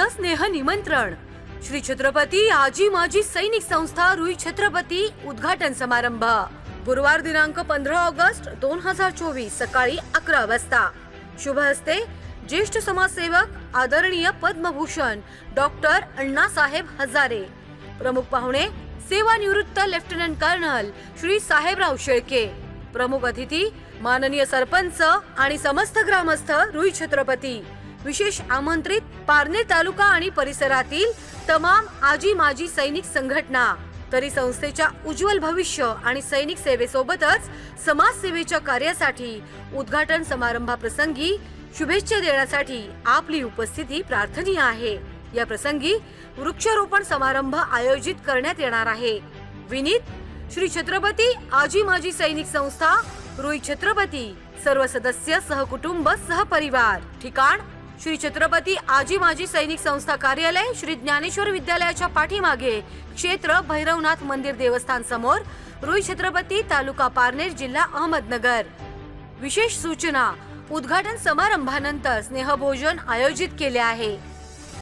स्नेह निमंत्रण. श्री छत्रपती आजी माजी सैनिक संस्था रुई छत्रपती उद्घाटन समारंभ. गुरुवार दिनांक पंधरा ऑगस्ट दोन हजार चोवीस सकाळी अकरा वाजता. शुभ हस्ते ज्येष्ठ समाजसेवक आदरणीय पद्मभूषण डॉक्टर अण्णासाहेब हजारे. प्रमुख पाहुणे सेवानिवृत्त लेफ्टनंट कर्नल श्री साहेबराव शेळके. प्रमुख अतिथी माननीय सरपंच आणि समस्त ग्रामस्थ रुई छत्रपती. विशेष आमंत्रित पारनेर तालुका आणि परिसरातील तमाम आजी माजी सैनिक संघटना तरी संस्थेच्या उज्ज्वल भविष्य आणि सैनिक सेवेसोबतच समाजसेवेच्या कार्यासाठी उद्घाटन समारंभाप्रसंगी शुभेच्छा देण्यासाठी आपली उपस्थिती प्रार्थनीय आहे. या प्रसंगी वृक्षारोपण समारंभ आयोजित करण्यात येणार आहे. विनीत श्री छत्रपती आजी माजी सैनिक संस्था रुई छत्रपती सर्व सदस्य सहकुटुंब सहपरिवार ठिकाण श्री छत्रपती आजी माजी सैनिक संस्था कार्यालय श्री ज्ञानेश्वर विद्यालयाच्या पाठीमागे क्षेत्र भैरवनाथ मंदिर देवस्थान समोर रुई छत्रपती तालुका पारनेर जिल्हा अहमदनगर. विशेष सूचना उद्घाटन समारंभानंतर स्नेहभोजन आयोजित केले आहे.